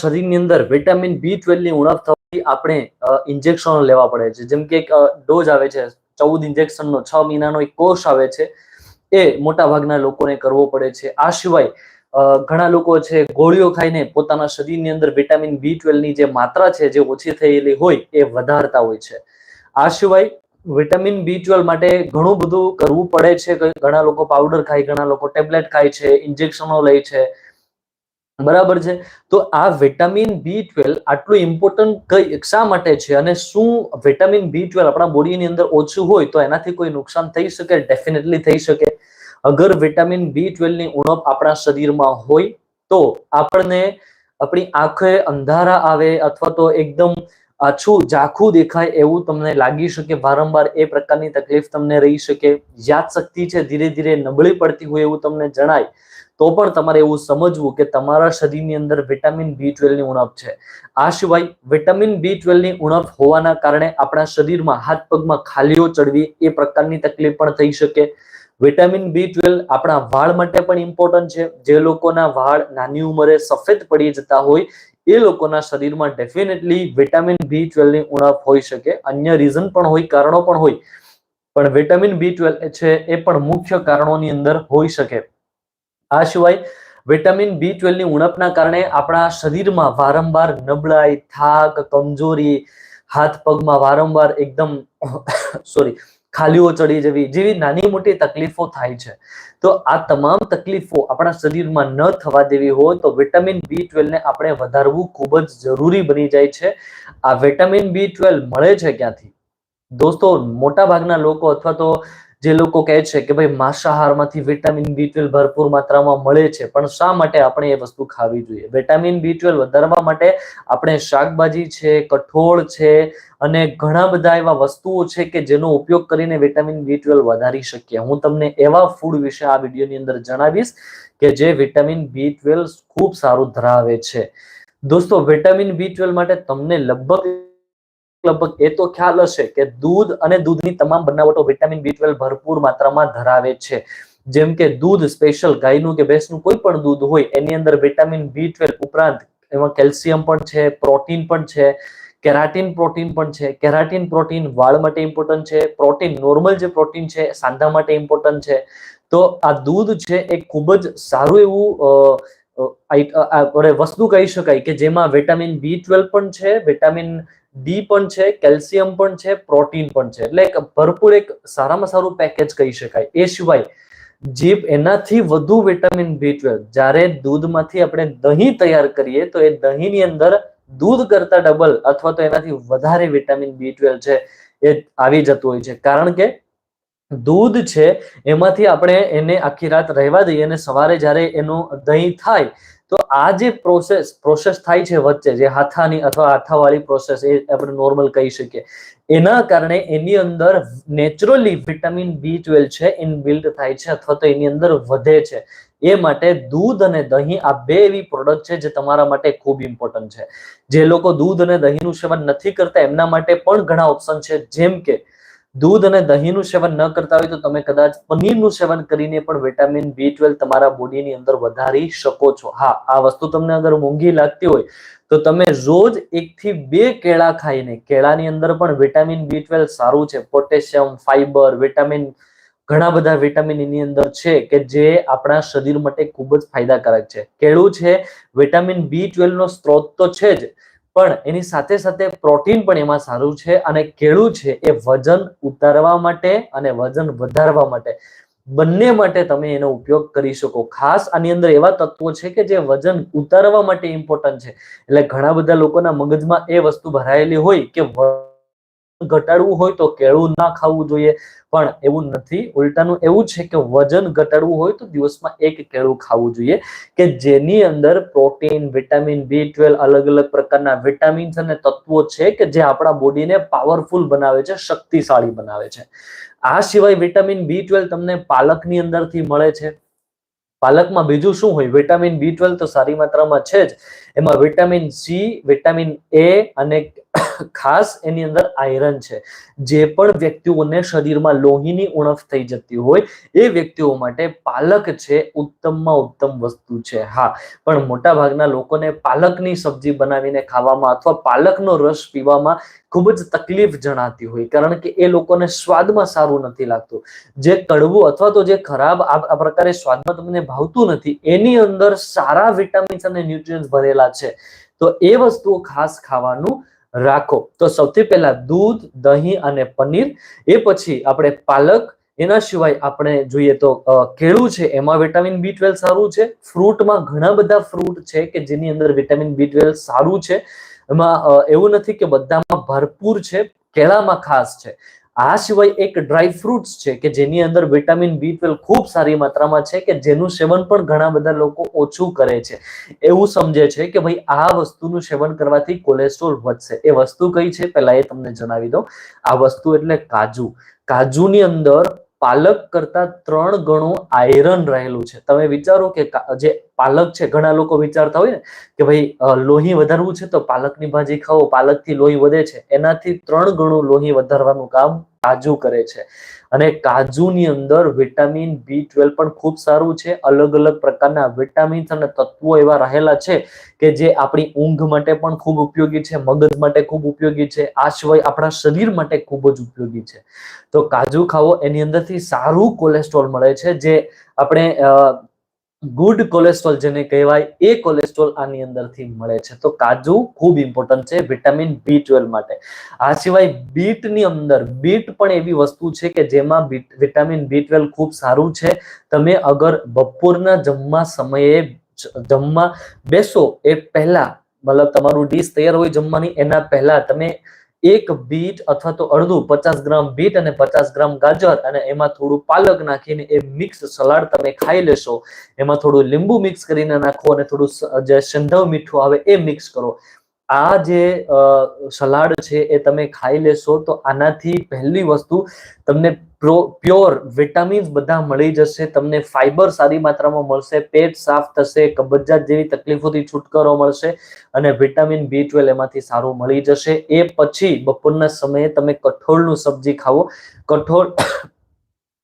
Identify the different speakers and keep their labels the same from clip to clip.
Speaker 1: શરીરની અંદર વિટામિન બી ટ્વેલ્વની ઉણપ થવાથી આપણે ઇન્જેક્શનો લેવા પડે છે. જેમ કે એક ડોઝ આવે છે, ચૌદ ઇન્જેક્શનનો છ મહિનાનો એક કોર્સ આવે છે, એ મોટાભાગના લોકોને કરવો પડે છે. આ સિવાય ઘણા લોકો છે, ગોળીઓ ખાઈને પોતાના શરીરની અંદર વિટામિન બી ટ્વેલ્વની જે માત્રા છે, જે ઓછી થયેલી હોય, એ વધારતા હોય છે. આ સિવાય વિટામિન બી ટ્વેલ્વ માટે ઘણું બધું કરવું પડે છે. ઘણા લોકો પાવડર ખાય, ઘણા લોકો ટેબ્લેટ ખાય છે ઇન્જેક્શનો લે છે. બરાબર છે? તો આ વિટામિન બી ટ્વેલ્વ આટલું ઇમ્પોર્ટન્ટ કઈ શા માટે છે? અને શું વિટામિન બી ટ્વેલ્વ આપણા બોડીની અંદર ઓછું હોય તો એનાથી કોઈ નુકસાન થઈ શકે? ડેફિનેટલી થઈ શકે. અગર વિટામિન બી ટ્વેલ્વની ઉણપ આપણા શરીરમાં હોય તો આપણને આપણી આંખે અંધારા આવે અથવા તો એકદમ આછું ઝાખું દેખાય એવું તમને લાગી શકે. વારંવાર એ પ્રકારની તકલીફ તમને રહી શકે. યાદશક્તિ છે, ધીરે ધીરે નબળી પડતી હોય એવું તમને જણાય. તો પણ તમારે એવું સમજવું કે તમારા શરીરની અંદર વિટામિન બી ટ્વેલ્વની ઉણપ છે. આ સિવાય વિટામિન બી ટ્વેલ્વની ઉણપ હોવાના કારણે આપણા શરીરમાં હાથ પગમાં ખાલીઓ ચડવી એ પ્રકારની તકલીફ પણ થઈ શકે. વિટામિન બી ટ્વેલ્વ આપણા વાળ માટે પણ ઇમ્પોર્ટન્ટ છે. જે લોકોના વાળ નાની ઉંમરે સફેદ પડી જતા હોય એ લોકોના શરીરમાં ડેફિનેટલી વિટામિન બી ટ્વેલ્વની ઉણપ હોઈ શકે. અન્ય રીઝન પણ હોય, કારણો પણ હોય. પણ વિટામિન બી ટ્વેલ્વ છે એ પણ મુખ્ય કારણોની અંદર હોઈ શકે. આ સિવાય વિટામિન બી ટ્વેલ્વની ઉણપના કારણે આપણા શરીરમાં વારંવાર નબળાઈ, થાક, કમજોરી, હાથ પગમાં વારંવાર એકદમ સોરી ખાલીઓ ચડી જવી જેવી નાની મોટી તકલીફો થાય છે. તો આ તમામ તકલીફો આપણા શરીરમાં ન થવા દેવી હોય તો વિટામિન બી ટ્વેલ્વને આપણે વધારવું ખૂબ જ જરૂરી બની જાય છે. આ વિટામિન બી ટ્વેલ્વ મળે છે ક્યાંથી? દોસ્તો મોટા ભાગના લોકો અથવા તો જે લોકો કહે છે કે ભાઈ માંસાહારમાંથી વિટામિન બી ટ્વેલ્વ ભરપૂર માત્રામાં મળે છે, પણ શા માટે આપણે એ વસ્તુ ખાવી જોઈએ? વિટામિન બી ટ્વેલ્વ વધારવા માટે આપણે શાકભાજી છે, કઠોળ છે અને ઘણા બધા એવા વસ્તુઓ છે કે જેનો ઉપયોગ કરીને વિટામિન બી ટ્વેલ્વ વધારી શકીએ. હું તમને એવા ફૂડ વિશે આ વિડીયોની અંદર જણાવીશ કે જે વિટામિન બી ટ્વેલ્વ ખૂબ સારું ધરાવે છે. દોસ્તો વિટામિન બી ટ્વેલ્વ માટે તમને લગભગ લગભગ એ તો ખ્યાલ હશે કે દૂધ અને દૂધની તમામ બનાવટો વિટામિન બી ટ્વેલ્વ ભરપૂર માત્રામાં ધરાવે છે. જેમ કે દૂધ સ્પેશિયલ ગાયનું કે ભેંસનું કોઈ પણ દૂધ હોય, એની અંદર વિટામિન બી ટ્વેલ્વ ઉપરાંત એમાં કેલ્શિયમ પણ છે પ્રોટીન પણ છે કેરાટીન પ્રોટીન પણ છે. કેરાટીન પ્રોટીન વાળ માટે ઇમ્પોર્ટન્ટ છે પ્રોટીન નોર્મલ જે પ્રોટીન છે, સાંધા માટે ઇમ્પોર્ટન્ટ છે. તો આ દૂધ છે એ ખૂબ જ સારું એવું વસ્તુ કહી શકાય કે જેમાં વિટામિન બી ટ્વેલ્વ પણ છે વિટામિન ડી પણ છે, કેલ્શિયમ પણ છે, પ્રોટીન પણ છે. એટલે એક ભરપૂર એક સારામાં સારું પેકેજ કહી શકાય. એ સિવાય જે એનાથી વધુ વિટામિન બી ટ્વેલ્વ જ્યારે દૂધમાંથી આપણે દહીં તૈયાર કરીએ, તો એ દહીંની અંદર દૂધ કરતા ડબલ અથવા તો એનાથી વધારે વિટામિન બી ટ્વેલ્વ છે, એ આવી જતું હોય છે. કારણ કે દૂધ છે, એમાંથી આપણે એને આખી રાત રહેવા દઈએ અને સવારે જ્યારે એનું દહીં થાય તો આ જે પ્રોસેસ પ્રોસેસ થાય છે વચ્ચે, જે હાથાની અથવા હાથાવાળી પ્રોસેસ એ આપણે નોર્મલ કહી શકીએ. એના કારણે એની અંદર નેચરલી વિટામિન બી ટ્વેલ્વ છે ઇનબિલ્ડ થાય છે અથવા તો એની અંદર વધે છે. એ માટે દૂધ અને દહીં આ બે એવી પ્રોડક્ટ છે જે તમારા માટે ખૂબ ઇમ્પોર્ટન્ટ છે. જે લોકો દૂધ અને દહીંનું સેવન નથી કરતા, એમના માટે પણ ઘણા ઓપ્શન છે. જેમ કે દૂધ અને દહીંનું સેવન ન કરતા હોય તો તમે કદાચ પનીરનું સેવન કરીને પણ વિટામિન બી ટ્વેલ્વ તમારા બોડીની અંદર વધારી શકો છો. હા, આ વસ્તુ તમને અગર મોંઘી લાગતી હોય તો તમે રોજ એકથી બે કેળા ખાઈને કેળાની અંદર પણ વિટામિન બી ટ્વેલ્વ સારું છે. પોટેશિયમ, ફાઈબર, વિટામિન, ઘણા બધા વિટામિન એની અંદર છે કે જે આપણા શરીર માટે ખૂબ જ ફાયદાકારક છે. કેળું છે, વિટામિન બી ટ્વેલ્વ નો સ્ત્રોત તો છે જ પણ એની સાથે સાથે પ્રોટીન પણ એમાં સારું છે અને કેળું છે એ વજન ઉતારવા માટે અને વજન વધારવા માટે. બંને માટે તમે એનો ઉપયોગ કરી શકો. ખાસ આની અંદર એવા તત્વો છે કે જે વજન ઉતારવા માટે ઇમ્પોર્ટન્ટ છે. એટલે ઘણા બધા લોકોના મગજમાં એ વસ્તુ ભરાયેલી હોય કે ઘટાડવું હોય તો કેળું ના ખાવું જોઈએ. પણ એવું નથી. ઉલટાનું એવું છે કે વજન ઘટાડવું હોય તો દિવસમાં એક કેળું ખાવું જોઈએ કે જેની અંદર પ્રોટીન, વિટામિન બી ટ્વેલ્વ અલગ અલગ પ્રકારના વિટામિન્સ અને તત્વો છે કે જે આપણા બોડીને પાવરફુલ બનાવે છે, શક્તિશાળી બનાવે છે. આ સિવાય વિટામિન બી ટ્વેલ્વ તમને પાલકની અંદરથી મળે છે. પાલકમાં બીજું શું હોય? વિટામિન બી ટ્વેલ્વ તો સારી માત્રામાં છે જ. એમાં વિટામિન સી વિટામિન એ અને ખાસ એની અંદર આયરન છે. જે પણ વ્યક્તિઓને શરીરમાં લોહીની ઉણપ થઈ જતી હોય, એ વ્યક્તિઓ માટે પાલક છે ઉત્તમમાં ઉત્તમ વસ્તુ છે. હા, પણ મોટા ભાગના લોકોને પાલકની સબ્જી બનાવીને ખાવામાં અથવા પાલકનો રસ પીવામાં ખૂબ જ તકલીફ જણાતી હોય, કારણ કે એ લોકોને સ્વાદમાં સારું નથી લાગતું. જે કડવું અથવા તો જે ખરાબ આ પ્રકારે સ્વાદમાં તમને ભાવતું નથી, એની અંદર સારા વિટામિન્સ અને ન્યુટ્રિયન્સ ભરેલા છે. તો એ વસ્તુઓ ખાસ ખાવાનું રાખો. તો સૌથી પહેલા દૂધ, દહીં અને પનીર. એ પછી આપણે પાલક. એના સિવાય આપણે જોઈએ તો કેળું છે. એમાં વિટામિન બી ટ્વેલ્વ સારું છે. ફ્રૂટમાં ઘણા બધા ફ્રૂટ છે કે જેની અંદર વિટામિન બી ટ્વેલ્વ સારું છે. એમાં એવું નથી કે બધામાં ભરપૂર છે. કેળામાં ખાસ છે. આ સિવાય એક ડ્રાય ફ્રૂટ્સ છે કે જેની અંદર વિટામિન બી ટ્વેલ્વ ખૂબ સારી માત્રામાં છે કે જેનું સેવન પણ ઘણા બધા લોકો ઓછું કરે છે. એવું સમજે છે કે ભાઈ આ વસ્તુનું સેવન કરવાથી કોલેસ્ટ્રોલ વધશે. એ વસ્તુ કઈ છે? પહેલા એ તમને જણાવી દઉં. આ વસ્તુ એટલે કાજુ. કાજુની અંદર પાલક કરતા ત્રણ ગણું આયરન રહેલું છે. તમે વિચારો કે જે પાલક છે, ઘણા લોકો વિચારતા હોય ને કે ભાઈ લોહી વધારવું છે તો પાલકની ભાજી ખાઓ, પાલકથી લોહી વધે છે. એનાથી ત્રણ ગણું લોહી વધારવાનું કામ કાજુ કરે છે. અને કાજુની અંદર વિટામિન બી ટ્વેલ્વ પણ ખૂબ સારું છે. અલગ અલગ પ્રકારના વિટામિન્સ અને તત્વો એવા રહેલા છે કે જે આપણી ઊંઘ માટે પણ ખૂબ ઉપયોગી છે, મગજ માટે ખૂબ ઉપયોગી છે, આ સિવાય આપણા શરીર માટે ખૂબ જ ઉપયોગી છે. તો કાજુ ખાવો એની અંદરથી સારું કોલેસ્ટ્રોલ મળે છે, જે આપણે ગુડ કોલેસ્ટ્રોલ જેને કહેવાય, એ કોલેસ્ટ્રોલ આની અંદરથી મળે છે. તો કાજુ ખૂબ ઇમ્પોર્ટન્ટ છે વિટામિન બી ટ્વેલ્વ માટે. આ સિવાય બીટની અંદર, બીટ પણ એવી વસ્તુ છે કે જેમાં વિટામિન બી ટ્વેલ્વ ખૂબ સારું છે. તમે અગર બપોરના જમવા સમયે જમવા બેસો, એ પહેલા, મતલબ તમારું ડીશ તૈયાર હોય જમવાની, એના પહેલા તમે એક બીટ અથવા તો અડધું પચાસ ગ્રામ બીટ અને પચાસ ગ્રામ ગાજર અને એમાં થોડું પાલક નાખીને એ મિક્સ સલાડ તમે ખાઈ લેશો. એમાં થોડું લીંબુ મિક્સ કરીને નાખો અને થોડું જે સંધવ મીઠું આવે એ મિક્સ કરો. આ જે સલાડ છે એ તમે ખાઈ લેશો તો આનાથી પહેલી વસ્તુ તમને પ્યોર વિટામિન્સ બધા મળી જશે, તમને ફાઈબર સારી માત્રામાં મળશે, પેટ સાફ થશે, કબજિયાત જેવી તકલીફોથી છુટકારો મળશે અને વિટામિન બી ટ્વેલ્વ એમાંથી સારું મળી જશે. એ પછી બપોરના સમયે તમે કઠોળનું સબ્જી ખાવો કઠોળ,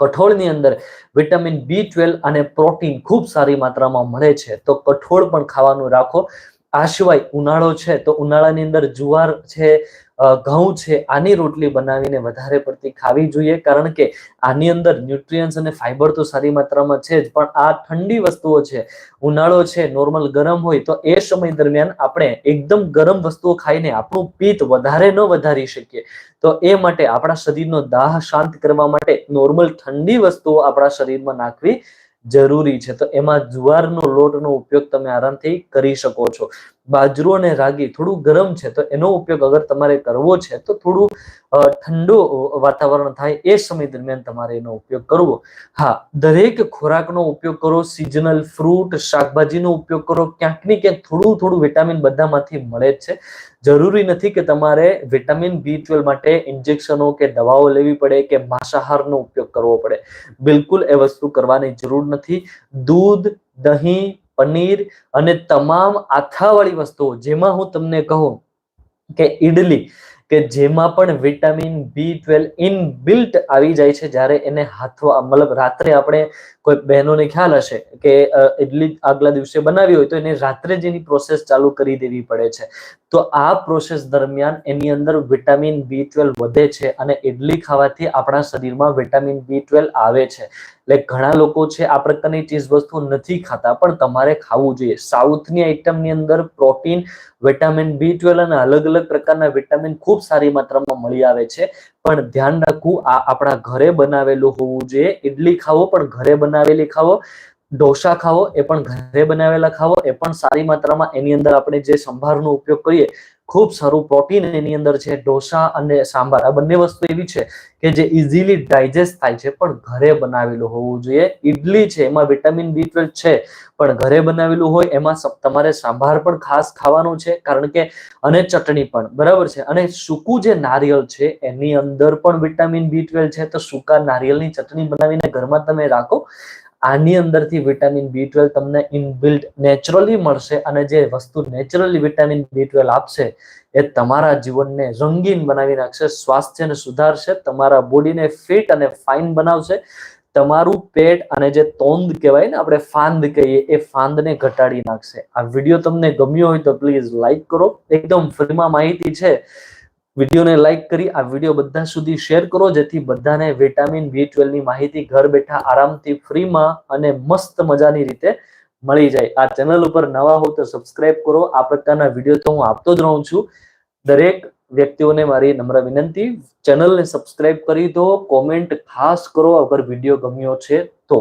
Speaker 1: કઠોળની અંદર વિટામિન બી ટ્વેલ્વ અને પ્રોટીન ખૂબ સારી માત્રામાં મળે છે. તો કઠોળ પણ ખાવાનું રાખો. આ સિવાય ઉનાળો છે તો ઉનાળાની અંદર જુવાર છે ઘઉં છે, આની રોટલી બનાવીને વધારે પડતી ખાવી જોઈએ. કારણ કે આની અંદર ન્યુટ્રિયન્સ અને ફાઈબર તો સારી માત્રામાં છે જ, પણ આ ઠંડી વસ્તુઓ છે, ઉનાળો છે નોર્મલ ગરમ હોય તો એ સમય દરમિયાન આપણે એકદમ ગરમ વસ્તુઓ ખાઈને આપણું પિત્ત વધારે ન વધારી શકીએ. તો એ માટે આપણા શરીરનો દાહ શાંત કરવા માટે નોર્મલ ઠંડી વસ્તુઓ આપણા શરીરમાં નાખવી જરૂરી છે. તો એમાં જુવારનો લોટનો ઉપયોગ તમે આરામથી કરી શકો છો. બાજરો અને રાગી થોડું ગરમ છે, તો એનો ઉપયોગ અગર તમારે કરવો છે, તો થોડું ઠંડુ વાતાવરણ થાય એ સમય દરમિયાન તમારે એનો ઉપયોગ કરવો. હા, દરેક ખોરાકનો ઉપયોગ કરો સિઝનલ ફ્રૂટ શાકભાજીનો ઉપયોગ કરો, ક્યાંક ને ક્યાંક થોડું થોડું વિટામિન બધામાંથી મળે જ છે. જરૂરી નથી કે તમારે વિટામિન બી ટ્વેલ્વ માટે ઇન્જેક્શનો કે દવાઓ લેવી પડે કે માંસાહારનો ઉપયોગ કરવો પડે. બિલકુલ એ વસ્તુ કરવાની જરૂર નથી. દૂધ, દહીં પનીર અને તમામ આથાવાળી વસ્તુઓ જેમાં હું તમને કહું કે ઈડલી કે જેમાં પણ vitamin B twelve inbuilt આવી જાય છે, જ્યારે એને હાથવા, મતલબ રાત્રે આપણે કોઈ બહેનોને ખ્યાલ હશે કે ઇડલી આગલા દિવસે બનાવી હોય તો એને રાત્રે જ એની પ્રોસેસ ચાલુ કરી દેવી પડે છે. તો આ પ્રોસેસ દરમિયાન એની અંદર વિટામિન બી ટ્વેલ્વ વધે છે અને ઇડલી ખાવાથી આપણા શરીરમાં વિટામિન બી ટ્વેલ્વ આવે છે. એટલે ઘણા લોકો છે આ પ્રકારની ચીજ વસ્તુ નથી ખાતા, પણ તમારે ખાવું જોઈએ. સાઉથની આઈટમની અંદર પ્રોટીન વિટામિન બી ટ્વેલ્વ અને અલગ અલગ પ્રકારના વિટામિન ખૂબ સારી માત્રામાં મળી આવે છે. પણ ધ્યાન રાખવું, આ આપણા ઘરે બનાવેલું હોવું જોઈએ. ઇડલી ખાવો, પણ ઘરે બનાવેલી ખાવો. ઢોસા ખાવો, એ પણ ઘરે બનાવેલા ખાવો. એ પણ સારી માત્રામાં એની અંદર આપણે જે સંભારનો ઉપયોગ કરીએ ખૂબ સારું પ્રોટીન એની અંદર છે, ઢોસા અને સાંભાર, આ બંને વસ્તુ એવી છે કે જે ઇઝીલી ડાયજેસ્ટ થાય છે, પણ ઘરે બનાવેલું હોવું જોઈએ. ઇડલી છે, એમાં વિટામિન બી ટ્વેલ્વ છે, પણ ઘરે બનાવેલું હોય, એમાં તમારે સાંભાર પણ ખાસ ખાવાનું છે, કારણ કે, અને ચટણી પણ, બરાબર છે? અને સૂકું જે નારિયેળ છે, એની અંદર પણ વિટામિન બી ટ્વેલ્વ છે, તો સૂકા નારિયેળની ચટણી બનાવીને ઘરમાં તમે રાખો આની અંદરથી વિટામિન બી ટ્વેલ્વ તમને ઇનબિલ્ટ નેચરલી મળશે અને જે વસ્તુ નેચરલી વિટામિન બી ટ્વેલ્વ આપશે એ તમારા જીવનને રંગીન બનાવી નાખશે, સ્વાસ્થ્યને સુધારશે, તમારા બોડીને ફિટ અને ફાઇન બનાવશે. તમારું પેટ અને જે તોંદ કહેવાય ને આપણે ફાંદ કહીએ, એ ફાંદને ઘટાડી નાખશે. આ વીડિયો તમને ગમ્યો હોય તો પ્લીઝ લાઈક કરો. એકદમ ફ્રીમાં માહિતી છે. વિડીયોને લાઈક કરી આ વીડિયો બધા સુધી શેર કરો, જેથી બધાને વિટામિન બી ની માહિતી ઘર બેઠા આરામથી ફ્રીમાં અને મસ્ત મજાની રીતે મળી જાય. આ ચેનલ ઉપર નવા હો તો સબસ્ક્રાઇબ કરો. આ પ્રકારના વીડિયો તો હું આપતો જ રહું છું. દરેક વ્યક્તિઓને મારી નમ્ર વિનંતી. ચેનલને સબસ્ક્રાઇબ કરી દો. કોમેન્ટ ખાસ કરો. અગર વીડિયો ગમ્યો છે તો.